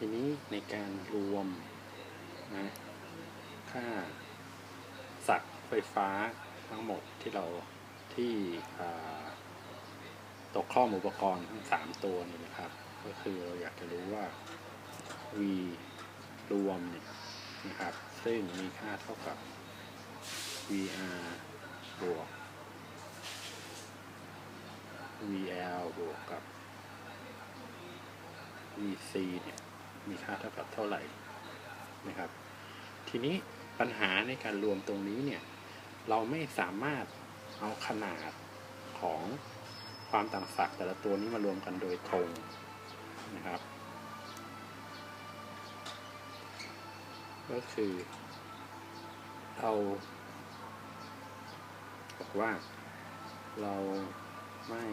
ทีนี้ในการรวมนะค่าสัตว์ไฟฟ้าทั้งหมดที่เราที่ตกข้อมอุปกรณ์ทั้งสามตัวนี่นะครับ ก็คือเราอยากจะรู้ว่า v รวมเนี่ยนะครับ ซึ่งมีค่าเท่ากับ vr บวก vl บวกกับ vc เนี่ย มีค่าเท่ากับเท่าไหร่นะครับ ทีนี้ปัญหาในการรวมตรงนี้เนี่ย เราไม่สามารถเอาขนาดของความต่างศักย์แต่ละตัวนี้มารวมกันโดยตรงนะครับ ก็คือเราบอกว่าเราไม่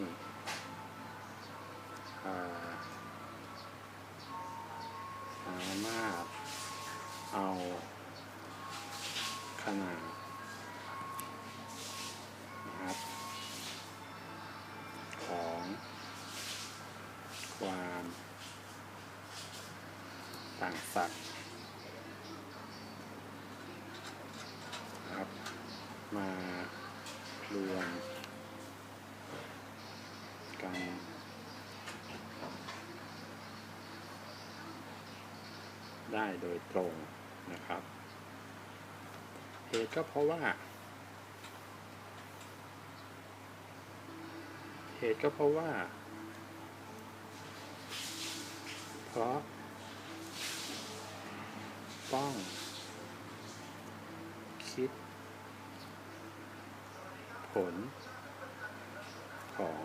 นานะครับของความต่างศักย์นะครับ มารวมกันได้โดยตรงนะครับ ตุก็เพราะว่า เหตุก็เพราะว่า เพราะ ต้อง คิด ผล ของ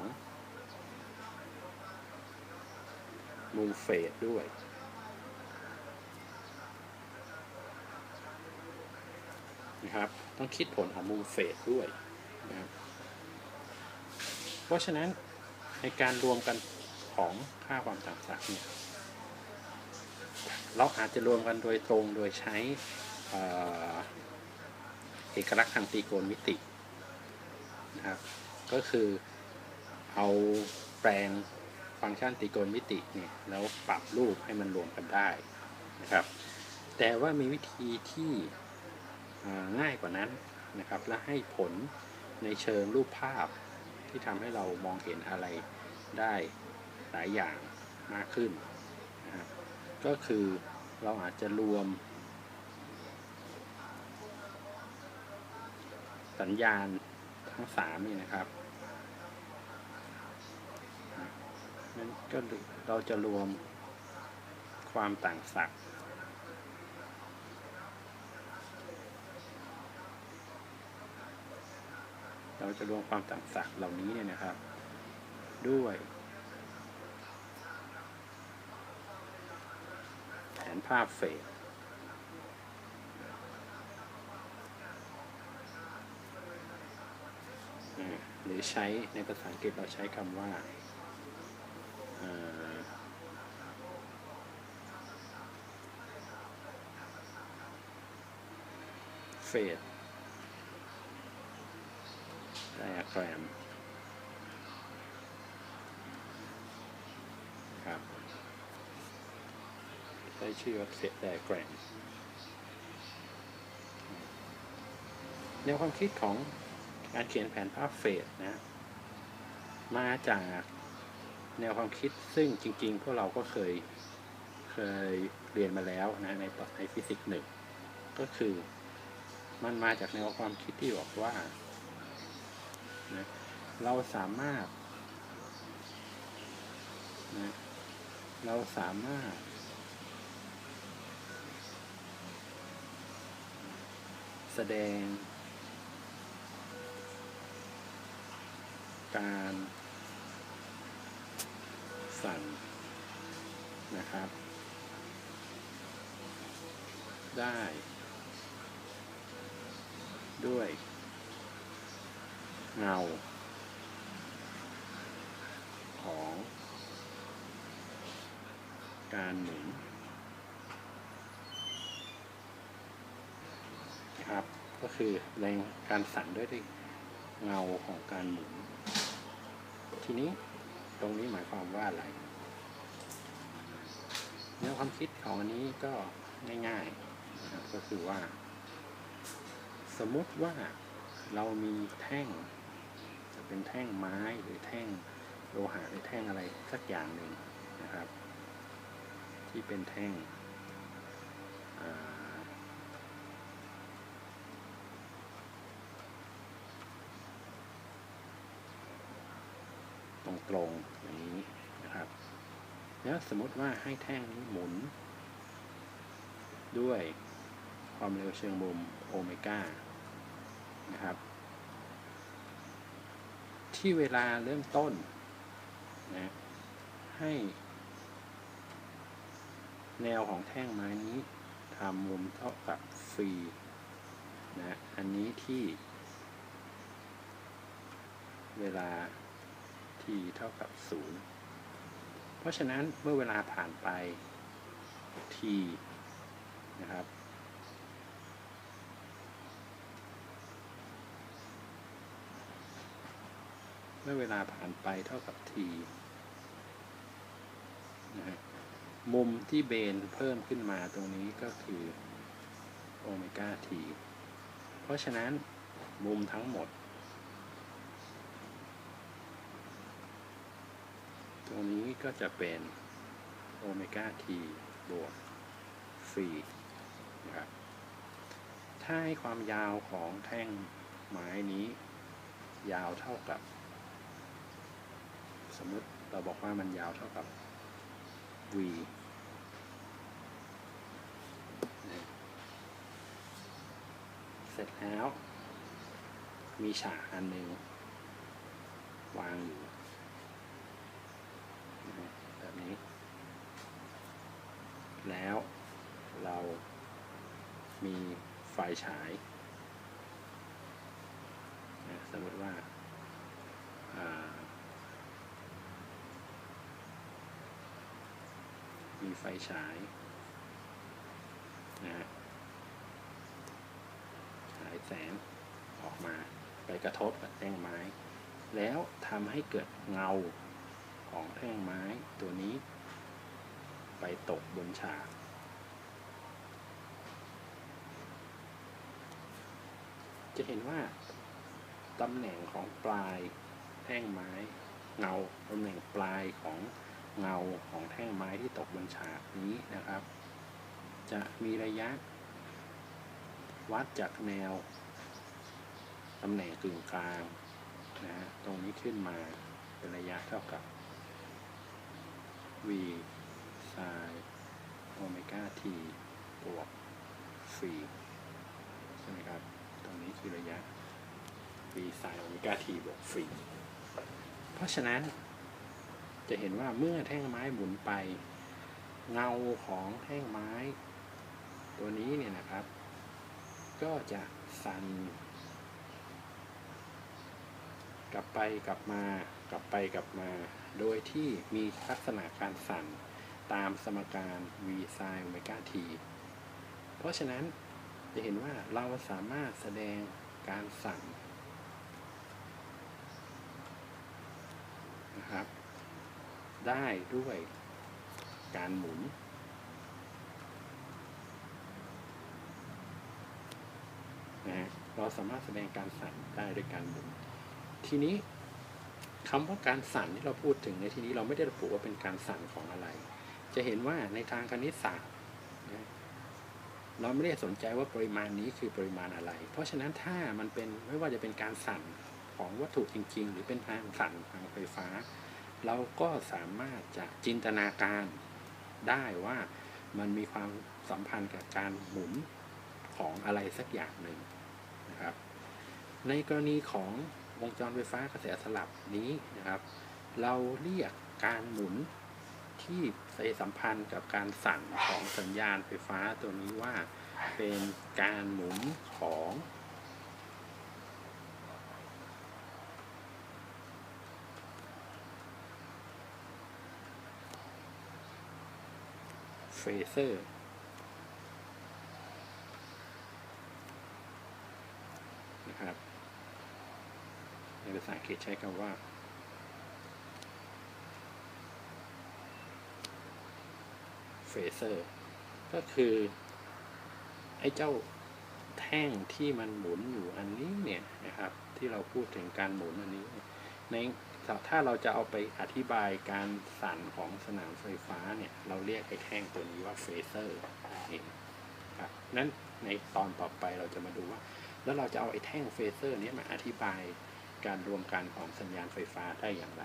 มูลเฟสด้วย นะครับ ต้องคิดผลของมูลเฟสด้วยนะครับเพราะฉะนั้นในการรวมกันของค่าความต่างศักย์เนี่ยเราอาจจะรวมกันโดยตรงโดยใช้เอกลักษณ์ทางตรีโกณมิตินะครับก็คือเอาแปลงฟังก์ชันตรีโกณมิติเนี่ยแล้วปรับรูปให้มันรวมกันได้นะครับ แต่ว่ามีวิธีที่ ง่ายกว่านั้นนะครับและให้ผลในเชิงรูปภาพที่ทำให้เรามองเห็นอะไรได้หลายอย่างมากขึ้นนะครับก็คือเราอาจจะรวม สัญญาณทั้งสามนี่นะครับนั้นก็เราจะรวมความต่างศักย์ เราจะรวมความต่างศักย์เหล่านี้เนี่ยนะครับ ด้วย แผนภาพเฟสหรือใช้ในภาษาอังกฤษเราใช้คำว่าเฟส ไดอะแกรมครับใช้ชื่อว่าเฟสไดอะแกรมแนวความคิดของการเขียนแผนภาพเฟสนะ มาจากแนวความคิดซึ่งจริง ๆ พวกเราก็เคยเคยเรียนมาแล้วนะในในฟิสิกส์หนึ่งก็คือมันมาจากแนวความคิดที่บอกว่า นะเราสามารถนะเราสามารถ แสดง การสั่นนะครับ ได้ ด้วย เงา ของ การหมุนครับ ก็คือแรงการสั่นด้วยด้วยเงาของการหมุน ทีนี้ตรงนี้หมายความว่าอะไรแนวความคิดของอันนี้ก็ง่ายๆนะครับก็คือว่า สมมติว่าเรามีแท่ง เป็นแท่งไม้หรือแท่งโลหะหรือแท่งอะไรสักอย่างหนึ่งนะครับ ที่เป็นแท่งตรงๆอย่างนี้นะครับ แล้วสมมติว่าให้แท่งนี้หมุน ด้วยความเร็วเชิงมุมโอเมก้านะครับ ที่เวลาเริ่มต้นนะให้ แนวของแท่งไม้นี้ทำมุมเท่ากับฟรีนะอันนี้ที่ เวลา t เท่ากับศูนย์เพราะฉะนั้นเมื่อเวลาผ่านไป t นะครับ มื่อเวลาผ่านไปเท่ากับ t นะฮะมุมที่เบนเพิ่มขึ้นมาตรงนี้ก็คือโอเมก้า t เพราะฉะนั้นมุมทั้งหมด ตรงนี้ก็จะเป็นโอเมก้า t บวกฟีนะครับถ้าให้ความยาวของแท่งไม้นี้ ยาวเท่ากับ สมมติเราบอกว่ามันยาวเท่ากับ v เสร็จแล้ว มีฉากอันหนึ่งวางอยู่แบบนี้ แล้วเรามีไฟฉายนะสมมติว่าอ่า มีไฟฉายนะฮะฉายแสงออกมาไปกระทบกับแท่งไม้ แล้วทำให้เกิดเงาของแท่งไม้ตัวนี้ ไปตกบนฉากจะเห็นว่าตำแหน่งของปลายแท่งไม้เงาตำแหน่งปลายของ เงาของแท่งไม้ที่ตกบนฉากนี้นะครับ จะมีระยะ วัดจากแนวตำแหน่งกึ่งกลางนะฮะตรงนี้ขึ้นมาเป็นระยะเท่ากับ v ไซน์โอเมก้า t บวกฟรีใช่ไหมครับ ตรงนี้คือระยะ v ไซน์โอเมก้า t บวกฟรีเพราะฉะนั้น จะเห็นว่าเมื่อแท่งไม้หมุนไป เงาของแท่งไม้ ตัวนี้เนี่ยนะครับ ก็จะสั่นกลับไปกลับมากลับไปกลับมา โดยที่มีลักษณะการสั่นตามสมการ v sin โอเมก้า t เพราะฉะนั้นจะเห็นว่าเราสามารถแสดงการสั่นนะครับ ได้ด้วยการหมุนนะฮะเราสามารถแสดงการสั่นได้ด้วยการหมุน ทีนี้คำว่าการสั่นที่เราพูดถึงในที่นี้เราไม่ได้ระบุว่าเป็นการสั่นของอะไร จะเห็นว่าในทางคณิตศาสตร์นะเราไม่ได้สนใจว่าปริมาณนี้คือปริมาณอะไร เพราะฉะนั้นถ้ามันเป็นไม่ว่าจะเป็นการสั่นของวัตถุจริง ๆ หรือเป็นทางสั่นทางไฟฟ้า เราก็สามารถจะจินตนาการได้ว่ามันมีความสัมพันธ์กับการหมุนของอะไรสักอย่างหนึ่งนะครับ ในกรณีของวงจรไฟฟ้ากระแสสลับนี้นะครับ เราเรียกการหมุนที่ไปสัมพันธ์กับการสั่นของสัญญาณไฟฟ้าตัวนี้ว่าเป็นการหมุนของ เฟเซอร์นะครับในภาษาอังกฤษใช้คำว่า เฟเซอร์ ก็คือ ไอ้เจ้าแท่งที่มันหมุนอยู่อันนี้เนี่ยนะครับ ที่เราพูดถึงการหมุนอันนี้นี่ยใน ถ้าเราจะเอาไปอธิบายการสั่นของสนามไฟฟ้าเนี่ย เราเรียกไอ้แท่งตัวนี้ว่าเฟเซอร์เองครับนั้นในตอนต่อไปเราจะมาดูว่า แล้วเราจะเอาไอ้แท่งเฟเซอร์นี้มาอธิบายการรวมกันของสัญญาณไฟฟ้าได้อย่างไร